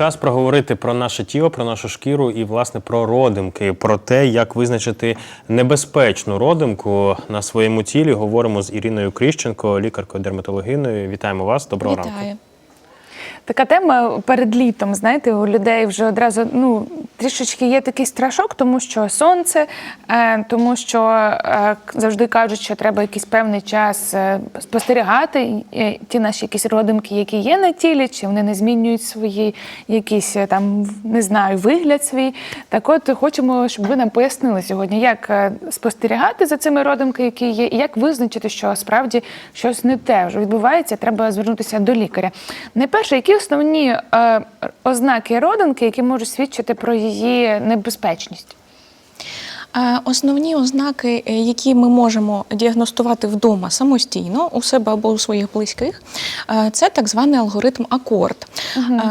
Час проговорити про наше тіло, про нашу шкіру і, власне, про родимки, про те, як визначити небезпечну родимку на своєму тілі. Говоримо з Іриною Кріщенко, лікаркою дерматологиною. Вітаємо вас. Доброго ранку. Така тема перед літом, знаєте, у людей вже одразу ну трішечки є такий страшок, тому що сонце, е, тому що е, завжди кажуть, що треба якийсь певний час е, спостерігати ті наші якісь родимки, які є на тілі, чи вони не змінюють свої якісь там не знаю, вигляд свій. Так, от хочемо, щоб ви нам пояснили сьогодні, як спостерігати за цими родимками, які є, і як визначити, що справді щось не те вже відбувається. Треба звернутися до лікаря. Найперше, які основні е, ознаки родинки, які можуть свідчити про її небезпечність? Е, Основні ознаки, е, які ми можемо діагностувати вдома самостійно у себе або у своїх близьких, е, це так званий алгоритм акорд. Е,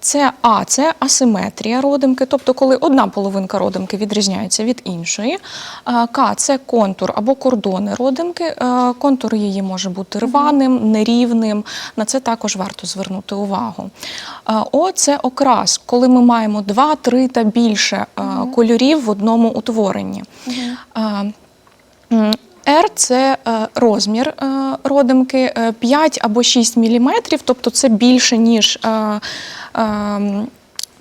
Це А, це асиметрія родимки, тобто коли одна половинка родимки відрізняється від іншої. Е, К це контур або кордони родимки. Е, Контур її може бути рваним, нерівним. На це також варто звернути увагу. Е, О це окрас, коли ми маємо два, три та більше е, кольорів в одному утворенні. Е, R – це е, розмір е, родимки е, 5 або 6 мм, тобто це більше, ніж е, е,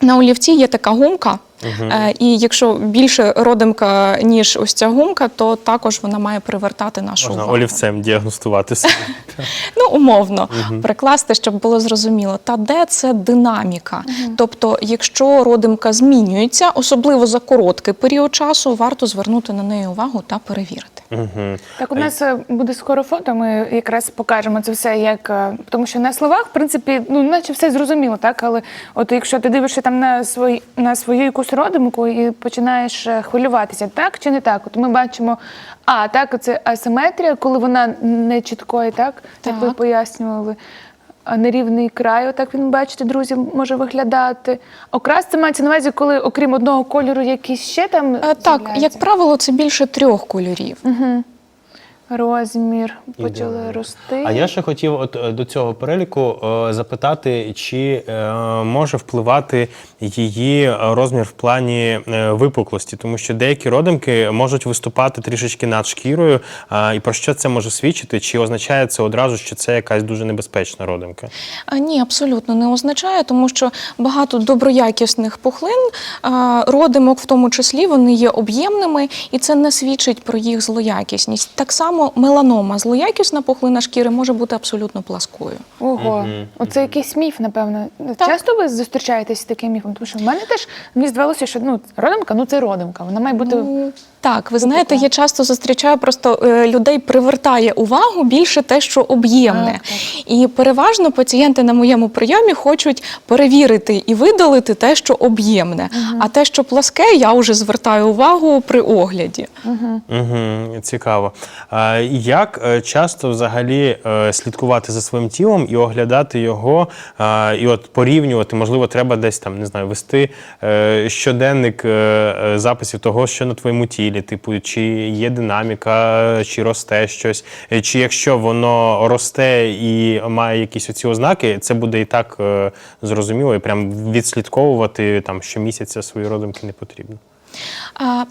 на олівці є така гумка. Е, І якщо більше родимка, ніж ось ця гумка, то також вона має привертати нашу Можна увагу. олівцем діагностувати себе. Ну, умовно, прикласти, щоб було зрозуміло. Та де це динаміка? Тобто, якщо родимка змінюється, особливо за короткий період часу, варто звернути на неї увагу та перевірити. Мгм. Так, у нас е, буде скоро фото. Ми якраз покажемо це все, як е, тому, що на словах, в принципі, ну наче все зрозуміло, так. Але от якщо ти дивишся там на свої на свою якусь родимку і починаєш е, хвилюватися, так чи не так? От ми бачимо, а так, це асиметрія, коли вона не чіткої, так, як ви пояснювали. А Нерівний край, отак він бачите, друзі, може виглядати. Окрас це мається на увазі, коли окрім одного кольору, якісь ще там Е, Так, як правило, це більше трьох кольорів. Розмір почали рости. А я ще хотів от е, до цього переліку е, запитати, чи е, може впливати її е, розмір в плані е, випуклості, тому що деякі родимки можуть виступати трішечки над шкірою. А, і про що це може свідчити? Чи означає це одразу, що це якась дуже небезпечна родимка? А, Ні, абсолютно не означає, тому що багато доброякісних пухлин, а, родимок в тому числі, вони є об'ємними, і це не свідчить про їх злоякісність. Так само меланома, злоякісна пухлина шкіри може бути абсолютно пласкою. Ого, оце якийсь міф, напевно. Часто ви зустрічаєтесь з таким міфом? Тому що в мене теж мені здавалося, що ну родимка, ну це родимка. Вона має бути Так, ви знаєте, я часто зустрічаю просто е, людей привертає увагу більше те, що об'ємне. Так, І переважно пацієнти на моєму прийомі хочуть перевірити і видалити те, що об'ємне. А те, що пласке, я вже звертаю увагу при огляді. Угу, цікаво. А, як е, часто взагалі е, слідкувати за своїм тілом і оглядати його, і от порівнювати, можливо, треба десь там не знаю, вести е, щоденник записів того, що на твоєму тілі, типу, чи є динаміка, чи росте щось, чи якщо воно росте і має якісь оці ознаки, це буде і так зрозуміло, і прям відслідковувати там щомісяця свої родимки не потрібно.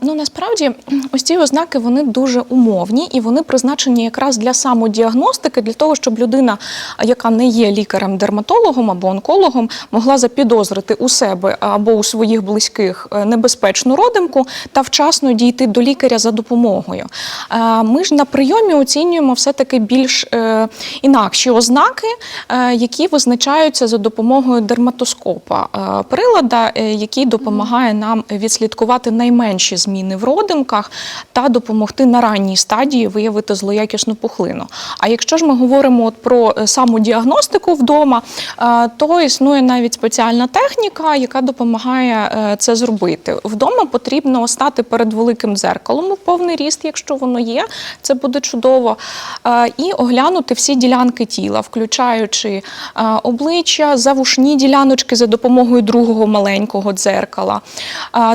Ну насправді ось ці ознаки вони дуже умовні і вони призначені якраз для самодіагностики, для того, щоб людина, яка не є лікарем-дерматологом або онкологом, могла запідозрити у себе або у своїх близьких е, небезпечну родимку та вчасно дійти до лікаря за допомогою. Ми ж на прийомі оцінюємо все-таки більш е, інакші ознаки, е, які визначаються за допомогою дерматоскопа прилада, який допомагає нам відслідкувати найменші зміни в родимках та допомогти на ранній стадії виявити злоякісну пухлину. А якщо ж ми говоримо от про е, самодіагностику вдома, е, то існує навіть спеціальна техніка, яка допомагає е, це зробити. Вдома потрібно стати перед великим дзеркалом у повний ріст, якщо воно є, це буде чудово, і оглянути всі ділянки тіла, включаючи обличчя, завушні діляночки за допомогою другого маленького дзеркала.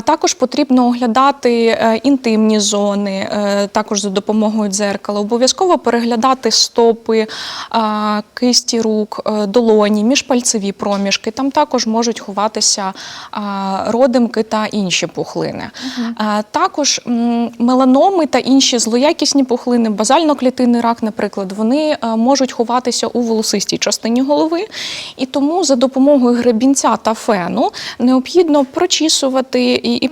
Також потрібно потрібно оглядати е, інтимні зони, е, також за допомогою дзеркала. Обов'язково переглядати стопи, е, кисті рук, долоні, міжпальцеві проміжки. Там також можуть ховатися родимки та інші пухлини. Також меланоми та інші злоякісні пухлини, базально-клітинний рак, наприклад, вони можуть ховатися у волосистій частині голови. І тому за допомогою гребінця та фену необхідно прочісувати і, і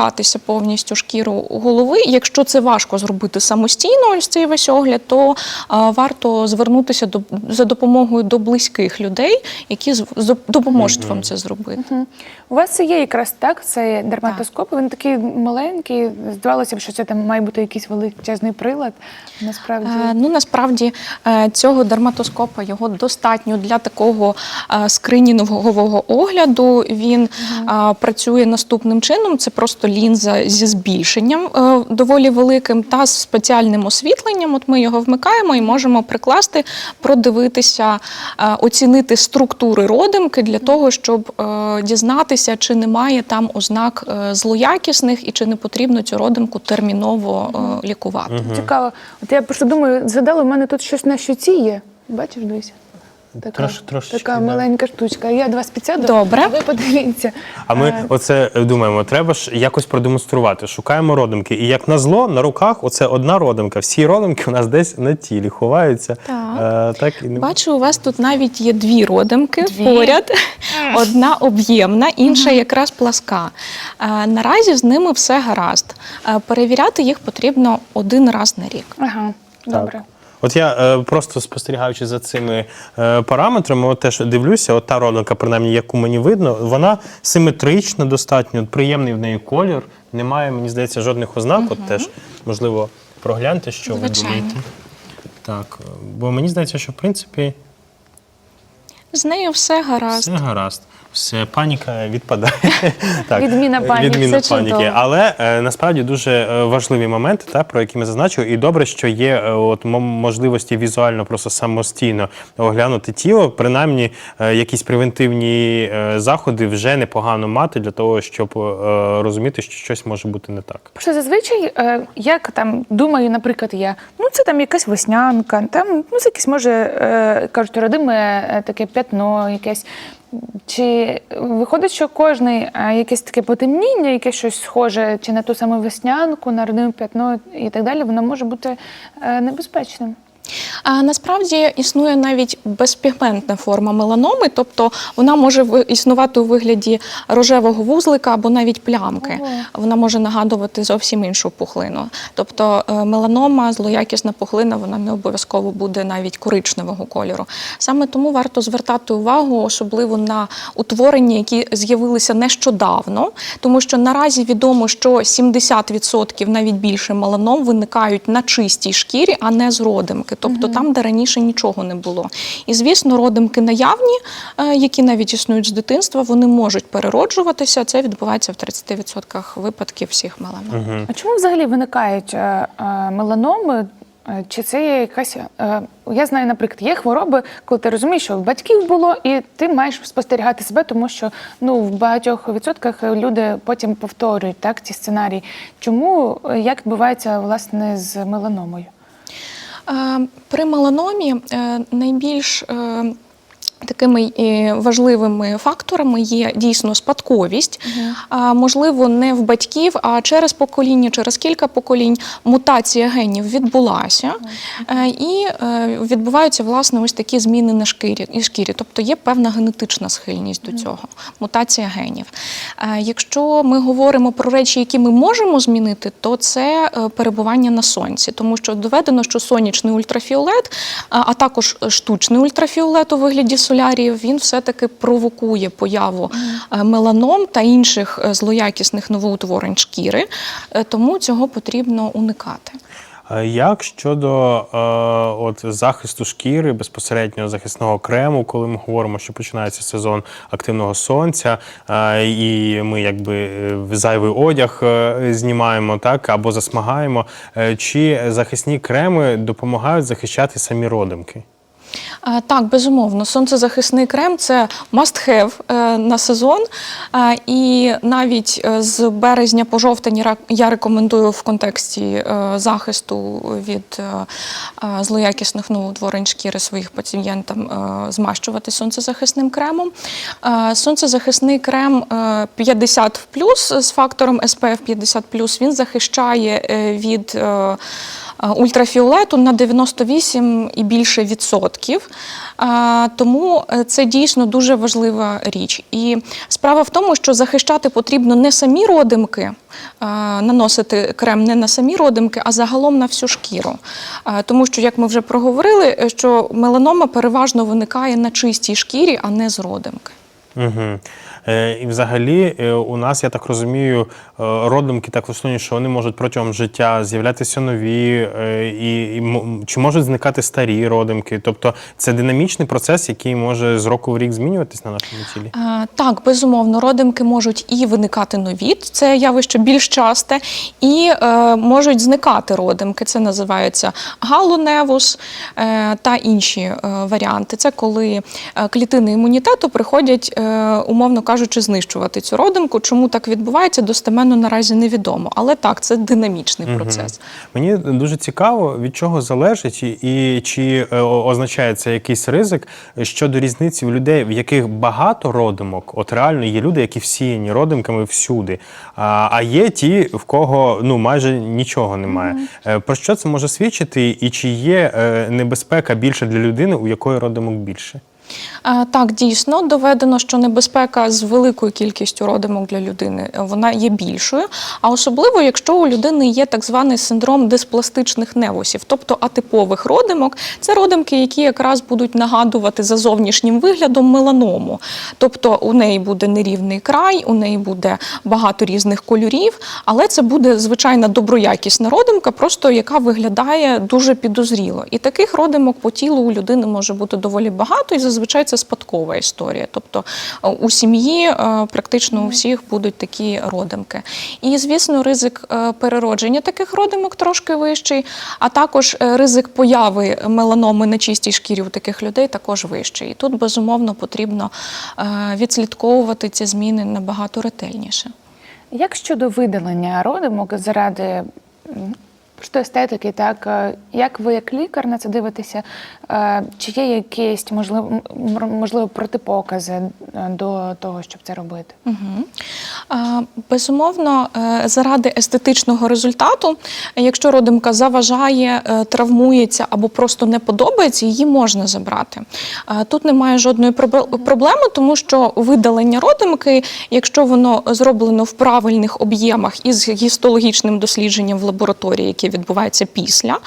продивлятися повністю шкіру голови. Якщо це важко зробити самостійно, ось цей весь огляд, то е, варто звернутися до за допомогою до близьких людей, які з- з- допоможуть вам це зробити. У вас є якраз так, цей дерматоскоп, він такий маленький. Здавалося б, що це там має бути якийсь величезний прилад. Насправді. Е, Ну насправді е, цього дерматоскопа його достатньо для такого е, скринінгового огляду. Він е, працює наступним чином: це просто лінза зі збільшенням е, доволі великим та з спеціальним освітленням. От ми його вмикаємо і можемо прикласти, продивитися, е, оцінити структури родимки для того, щоб е, дізнатися, чи немає там ознак е, злоякісних і чи не потрібно цю родимку терміново е, лікувати. Цікаво. От я просто думаю, згадала, у мене тут щось на щоці є. Бачиш, дивися. Така, Трош- трошечки, така да. маленька штучка. Я до вас підсяду. Добре. а Ви подивіться. А ми Е, оце е, думаємо, треба ж якось продемонструвати. Шукаємо родимки. І як назло, на руках оце одна родимка. Всі родимки у нас десь на тілі ховаються. Так. Е, так і не Бачу, у вас тут навіть є дві родимки Дві? поряд. Одна об'ємна, інша якраз пласка. Е, Наразі з ними все гаразд. Е, Перевіряти їх потрібно один раз на рік. Ага, добре. От я е, просто спостерігаючи за цими е, параметрами, от теж дивлюся, от та родинка, принаймні, яку мені видно, вона симетрична достатньо, приємний в неї колір. Немає, мені здається, жодних ознак. От теж, можливо, прогляньте, що ви Звичайно. думаєте. Так, бо мені здається, що в принципі З нею все гаразд. все гаразд. Все, паніка відпадає. так, Відміна паніки, Відміна все паніки. чудово. Але е, насправді дуже е, важливі моменти, та, про які ми зазначили. І добре, що є е, от, мо- можливості візуально просто самостійно оглянути тіло. Принаймні, е, якісь превентивні е, заходи вже непогано мати для того, щоб е, розуміти, що щось може бути не так. Що зазвичай, е, як там думаю, наприклад, я, ну це там якась веснянка, там ну це якесь може е, кажуть, родиме е, таке п'ятно, якесь. Чи виходить, що кожний е, якесь таке потемніння, яке щось схоже, чи на ту саму веснянку, на родину п'ятно і так далі, воно може бути е, небезпечним. А насправді існує навіть безпігментна форма меланоми, тобто вона може існувати у вигляді рожевого вузлика або навіть плямки. Ого. Вона може нагадувати зовсім іншу пухлину. Тобто е, меланома, злоякісна пухлина, вона не обов'язково буде навіть коричневого кольору. Саме тому варто звертати увагу, особливо на утворення, які з'явилися нещодавно, тому що наразі відомо, що 70% навіть більше меланом виникають на чистій шкірі, а не з родимки, тобто там, де раніше нічого не було. І звісно, родимки наявні, е, які навіть існують з дитинства, вони можуть перероджуватися. Це відбувається в 30% випадків всіх меланом. А чому взагалі виникають е, е, меланоми? Чи це є якась. е, Я знаю, наприклад, є хвороби, коли ти розумієш, що в батьків було, і ти маєш спостерігати себе, тому що ну, в багатьох відсотках люди потім повторюють так, ці сценарії. Чому як відбувається власне з меланомою? Е, При меланомі е, найбільш е, Такими е, важливими факторами є дійсно спадковість, а, можливо, не в батьків, а через покоління, через кілька поколінь мутація генів відбулася, Е, і е, відбуваються власне ось такі зміни на шкірі, і шкірі. Тобто є певна генетична схильність до цього, мутація генів. Якщо ми говоримо про речі, які ми можемо змінити, то це перебування на сонці, тому що доведено, що сонячний ультрафіолет, а також штучний ультрафіолет у вигляді соляріїв, він все-таки провокує появу е, меланом та інших е, злоякісних новоутворень шкіри, Е, тому цього потрібно уникати. Як щодо е, от, захисту шкіри, безпосередньо захисного крему, коли ми говоримо, що починається сезон активного сонця, е, і ми якби зайвий одяг е, знімаємо так, або засмагаємо, е, чи захисні креми допомагають захищати самі родимки? Е, Так, безумовно, сонцезахисний крем це must have е, на сезон. Е, І навіть з березня по жовтень я рекомендую в контексті захисту від злоякісних ну, утворень шкіри своїх пацієнтам змащувати сонцезахисним кремом. Сонцезахисний крем е, 50 з фактором SPF 50 він захищає від ультрафіолету на 98 і більше відсотків. Тому е, це дійсно дуже важлива річ. І справа в тому, що захищати потрібно не самі родимки, наносити крем не на самі родимки, а загалом на всю шкіру. Тому що, як ми вже проговорили, е, що меланома переважно виникає на чистій шкірі, а не з родимки. Угу. Е, і взагалі, е, у нас, я так розумію, е, родимки так влаштовані, що вони можуть протягом життя з'являтися нові, і, і чи можуть зникати старі родимки. Тобто це динамічний процес, який може з року в рік змінюватись на нашому тілі. Так, безумовно, родимки можуть і виникати нові, це явище більш часте, і е, можуть зникати родимки. Це називається галоневус е, та інші е, варіанти. Це коли клітини імунітету приходять, е, умовно кажучи, знищувати цю родимку. Чому так відбувається, достеменно наразі невідомо. Але так, це динамічний процес. Мені дуже цікаво, від чого залежить і, чи е, означає це якийсь ризик щодо різниці в людей, в яких багато родимок. От реально є люди, які всіяні родимками всюди. А, є ті, в кого ну майже нічого немає. Е, Про що це може свідчити, і чи є е, небезпека більше для людини, у якої родимок більше? Так, дійсно доведено, що небезпека з великою кількістю родимок для людини е, вона є більшою. А особливо, якщо у людини є так званий синдром диспластичних невусів, тобто атипових родимок, це родимки, які якраз будуть нагадувати за зовнішнім виглядом меланому. Тобто у неї буде нерівний край, у неї буде багато різних кольорів, але це буде звичайна доброякісна родимка, просто яка виглядає дуже підозріло. І таких родимок по тілу у людини може бути доволі багато, і зазвичай це спадкова історія. Тобто е, у сім'ї е, практично у всіх будуть такі родимки. І, звісно, ризик е, переродження таких родимок трошки вищий, а також ризик появи меланоми на чистій шкірі у таких людей також вищий. І тут безумовно потрібно відслідковувати ці зміни набагато ретельніше. Як щодо видалення родимок заради просто естетики, так е, як ви як лікар на це дивитеся? Е, Чи є якісь можливо можливо протипокази е, до того, щоб це робити? Угу. Безумовно, заради естетичного результату, якщо родимка заважає, травмується або просто не подобається, її можна забрати. Тут немає жодної проблеми, тому що видалення родимки, якщо воно зроблено в правильних об'ємах із гістологічним дослідженням в лабораторії, яке відбувається після,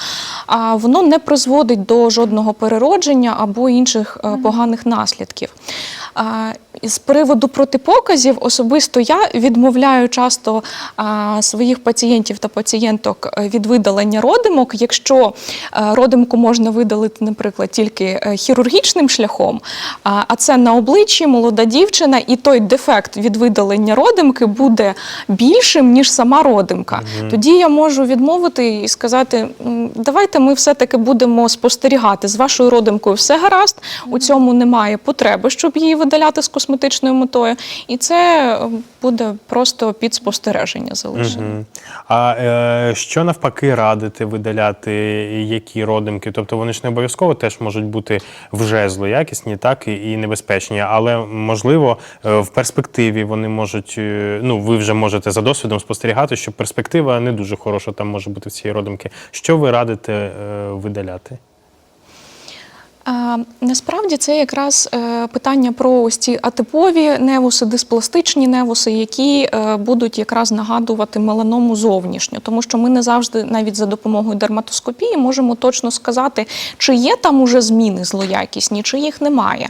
воно не призводить до жодного переродження або інших е, поганих наслідків. А, З приводу протипоказів особисто я відмовляю часто а, своїх пацієнтів та пацієнток е, від видалення родимок, якщо е, родимку можна видалити, наприклад, тільки е, хірургічним шляхом, а а це на обличчі молода дівчина, і той дефект від видалення родимки буде більшим, ніж сама родимка. Тоді я можу відмовити і сказати: давайте ми все-таки будемо спостерігати. З вашою родимкою все гаразд, у цьому немає потреби, щоб її видаляти з косметичною метою, і це е, буде просто під спостереження залишено. Мгм. А е, що навпаки радити видаляти які родимки? Тобто вони ж не обов'язково теж можуть бути вже злоякісні, так і, і небезпечні, але можливо е, в перспективі вони можуть. е, Ну, ви вже можете за досвідом спостерігати, що перспектива не дуже хороша там може бути в цієї родимки. Що ви радите е, видаляти? Насправді це якраз е, питання про ось ці атипові невуси, диспластичні невуси, які е, будуть якраз нагадувати меланому зовнішньо, тому що ми не завжди, навіть за допомогою дерматоскопії, можемо точно сказати, чи є там уже зміни злоякісні, чи їх немає.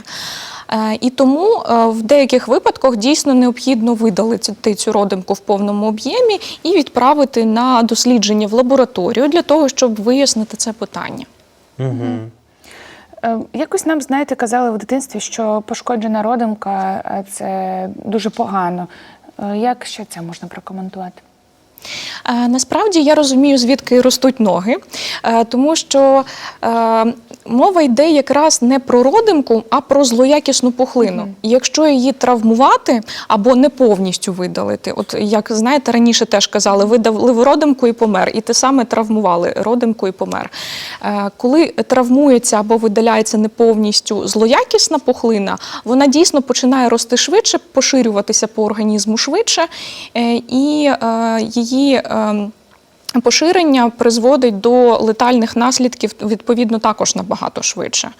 Е, І тому в деяких випадках дійсно необхідно видалити цю родимку в повному об'ємі і відправити на дослідження в лабораторію для того, щоб вияснити це питання. Угу. Е, Якось нам, знаєте, казали в дитинстві, що пошкоджена родимка е, це дуже погано. Е, Як ще це можна прокоментувати? Е, Насправді я розумію, звідки ростуть ноги, е, тому що е, мова йде якраз не про родимку, а про злоякісну пухлину. І Якщо її травмувати або не повністю видалити, от як знаєте, раніше теж казали, видалив родимку і помер, і те саме травмували родимку і помер. Коли травмується або видаляється не повністю злоякісна пухлина, вона дійсно починає рости швидше, поширюватися по організму швидше, і е, її. е, Поширення призводить до летальних наслідків відповідно також набагато швидше.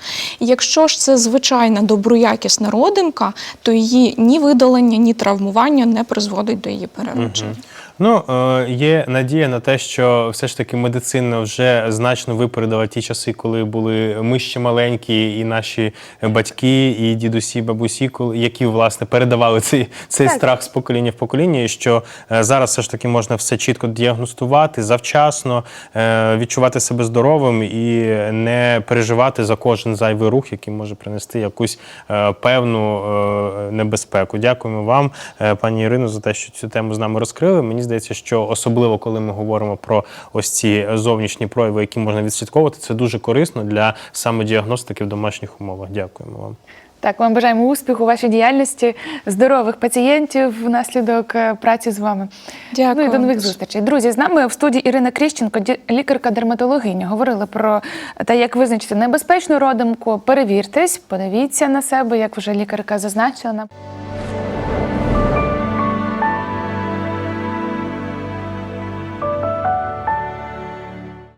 Якщо ж це звичайна доброякісна родимка, то її ні видалення, ні травмування не призводить до її переродження. Ну, е, є надія на те, що все ж таки медицина вже значно випередила ті часи, коли були ми ще маленькі, і наші батьки, і дідусі, бабусі, які власне передавали цей, цей Так. страх з покоління в покоління, і що е, зараз все ж таки можна все чітко діагностувати завчасно, е, відчувати себе здоровим і не переживати за кожен зайвий рух, який може принести якусь певну небезпеку. Дякуємо вам, пані Ірино, за те, що цю тему з нами розкрили. Мені здається, що особливо коли ми говоримо про ось ці зовнішні прояви, які можна відслідковувати, це дуже корисно для самодіагностики в домашніх умовах. Дякуємо вам. Так, вам бажаємо успіху у вашій діяльності, здорових пацієнтів внаслідок е, праці з вами. Дякую. Ну і до нових зустрічей. Друзі, з нами в студії Ірина Кріщенко, лікарка-дерматологиня. Говорили про те, як визначити небезпечну родимку. Перевіртесь, подивіться на себе, як вже лікарка зазначила. нам.